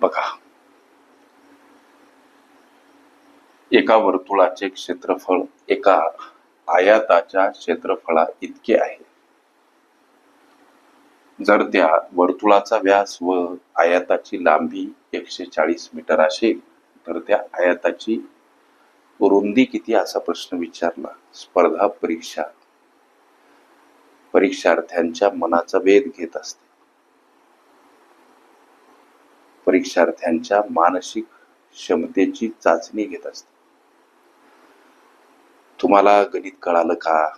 बघा. एका वर्तुळाचे क्षेत्रफळ एका आयाताच्या क्षेत्रफळा इतके आहे. जर त्या वर्तुळाचा व्यास व आयाताची लांबी एकशे चाळीस मीटर असेल तर त्या आयाताची रुंदी किती असा प्रश्न विचारला? स्पर्धा परीक्षा. परीक्षार्थ्यांच्या मनाचा वेध घेत असते. परीक्षार्थ्यांच्या मानसिक क्षमतेची चाचणी घेत असते. तुम्हाला गणित कळालं का?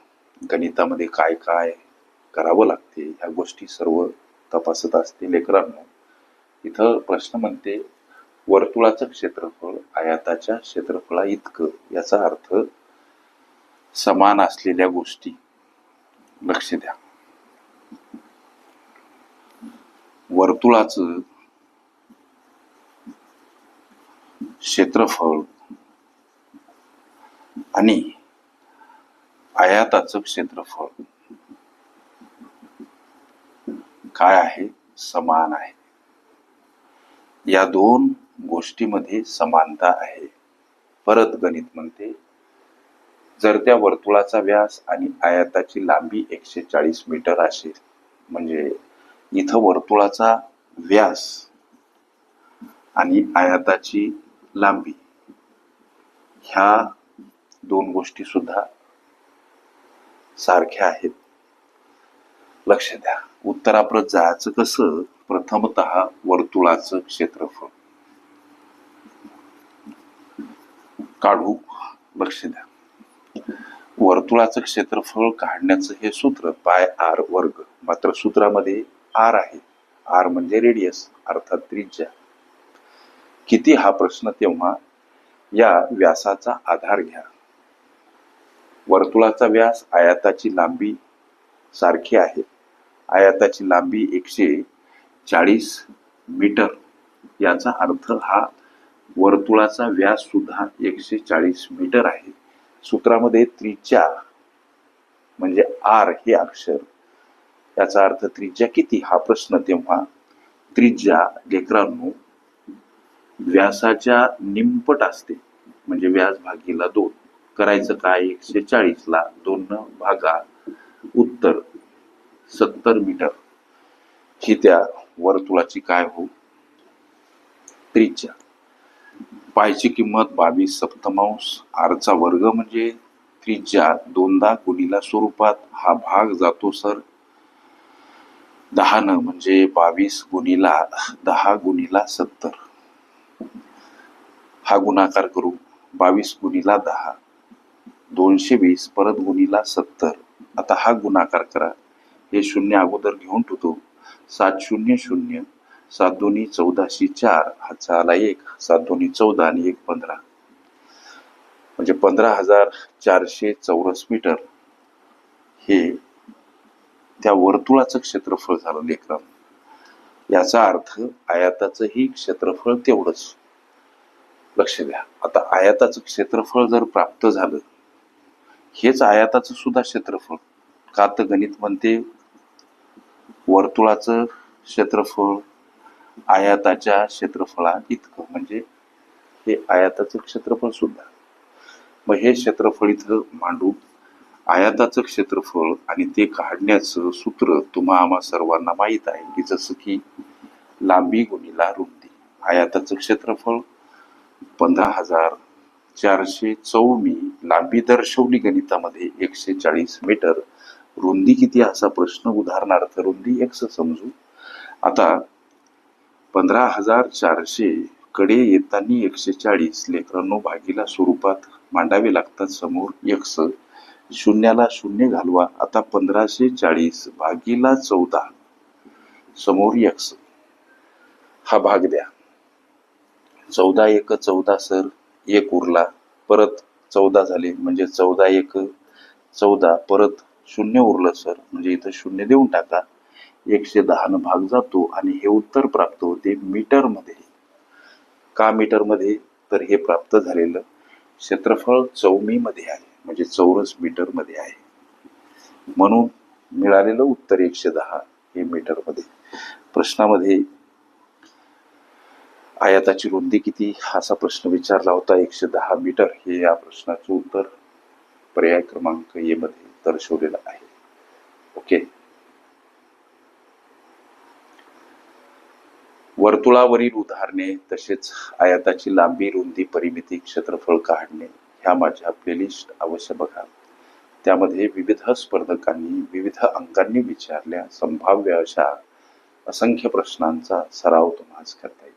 गणितामध्ये काय काय करावं लागते? ह्या गोष्टी सर्व तपासत असते लेकरांनो. इथं प्रश्न म्हणते वर्तुळाचं क्षेत्रफळ आयाताच्या क्षेत्रफळा इतकं याचा अर्थ समान असलेल्या गोष्टी. लक्ष द्या. वर्तुळाचं क्षेत्रफळ. आणि आयाताचं क्षेत्रफळ. काय आहे? समान आहे. या दोन गोष्टीमध्ये समानता आहे. परत गणित म्हणते जर त्या वर्तुळाचा व्यास आणि आयाताची लांबी एकशे चाळीस मीटर असेल म्हणजे इथं वर्तुळाचा व्यास आणि आयाताची लांबी. ह्या दोन गोष्टी सुद्धा सारख्या आहेत. लक्ष द्या. उत्तराप्रत जायचं कसं? प्रथमत वर्तुळाचं क्षेत्रफळ. काढू? लक्ष द्या. वर्तुळाचं क्षेत्रफळ काढण्याचं हे सूत्र पाय आर वर्ग. मात्र सूत्रामध्ये आर आहे. आर म्हणजे रेडियस अर्थात त्रिज्या. किती हा प्रश्न तेव्हा या व्यासाचा आधार घ्या. वर्तुळाचा व्यास आयाताची लांबी सारखी आहे. आयाताची लांबी एकशे चाळीस मीटर. याचा अर्थ हा वर्तुळाचा व्यास सुद्धा एकशे चाळीस मीटर आहे. सूत्रामध्ये त्रिज्या म्हणजे आर हे अक्षर. याचा अर्थ त्रिज्या किती? हा प्रश्न तेव्हा त्रिज्या लेकरांनो व्यासाच्या निमपट असते. म्हणजे व्यास भागीला दोन. करायचं काय? एकशे चाळीस ला दोन भागा उत्तर सत्तर मीटर. ही त्या वर्तुळाची काय हो? त्रिज्या. पायची किंमत बावीस सप्तमांश. आरचा वर्ग म्हणजे त्रिज्या. दोनदा गुणीला स्वरूपात हा भाग जातो सर. दहा न म्हणजे बावीस गुणीला दहा गुणीला सत्तर. हा गुणाकार करू. बावीस गुणीला दहा. दोनशे वीस परत गुणीला सत्तर. आता हा गुणाकार करा. हे शून्य अगोदर घेऊन ठेवतो. सात शून्य शून्य सात दोन्ही चौदाशे चार. हा झाला एक. सात दोन्ही चौदा आणि एक पंधरा. म्हणजे पंधरा हजार चारशे चौरस मीटर. हे त्या वर्तुळाचं क्षेत्रफळ झालं लेकरं याचा अर्थ आयाताचंही क्षेत्रफळ तेवढंच. लक्ष द्या. आता आयाताचं क्षेत्रफळ जर प्राप्त झालं हेच आयाताचं सुद्धा क्षेत्रफळ. का तर गणित म्हणते वर्तुळाचं क्षेत्रफळ आयाताच्या क्षेत्रफळा इतकं. म्हणजे हे आयाताचं क्षेत्रफळ सुद्धा. मग हे क्षेत्रफळ इथं मांडू. आयाताचं क्षेत्रफळ आणि ते काढण्याचं सूत्र तुम्हा आम्हा सर्वांना माहीत आहे की जसं की लांबी गुणीला रुंदी. आयाताचं क्षेत्रफळ पंधरा हजार चारशे चौमी लांबी दर्शवली गणितामध्ये एकशे चाळीस मीटर. रुंदी किती असा प्रश्न उदाहरणार्थ रुंदी एक्स समजू. आता पंधरा हजार चारशे कडे येताना एकशे चाळीस लेकरांनो भागीला स्वरूपात मांडावे लागतात समोर एक्स शून्याला शून्य घालवा. आता पंधराशे चाळीस भागीला चौदा. समोर एक्स हा भाग द्या. चौदा एक चौदा सर एक उरला. परत चौदा झाले. म्हणजे चौदा एक चौदा. परत शून्य उरलं सर. म्हणजे इथं शून्य देऊन टाका. एकशे दहानं भाग जातो आणि हे उत्तर प्राप्त होते मीटरमध्ये. का मीटरमध्ये? तर हे प्राप्त झालेलं क्षेत्रफळ चौमीमध्ये आहे. म्हणजे चौरस मीटरमध्ये आहे. म्हणून मिळालेलं उत्तर एकशे दहा हे मीटरमध्ये. प्रश्नामध्ये आयाताची रुंदी किती? असा प्रश्न विचारला होता. एकशे दहा मीटर हे या प्रश्नाचं उत्तर पर्याय क्रमांक ए मध्ये दर्शवलेलं आहे. ओके. वर्तुळावरील उदाहरणे तसेच आयाताची लांबी रुंदी परिमिती क्षेत्रफळ काढणे ह्या माझ्या प्लेलिस्ट अवश्य बघा. त्यामध्ये विविध स्पर्धकांनी विविध अंकांनी विचारल्या संभाव्य अशा असंख्य प्रश्नांचा सराव तुम्हाला करता येईल.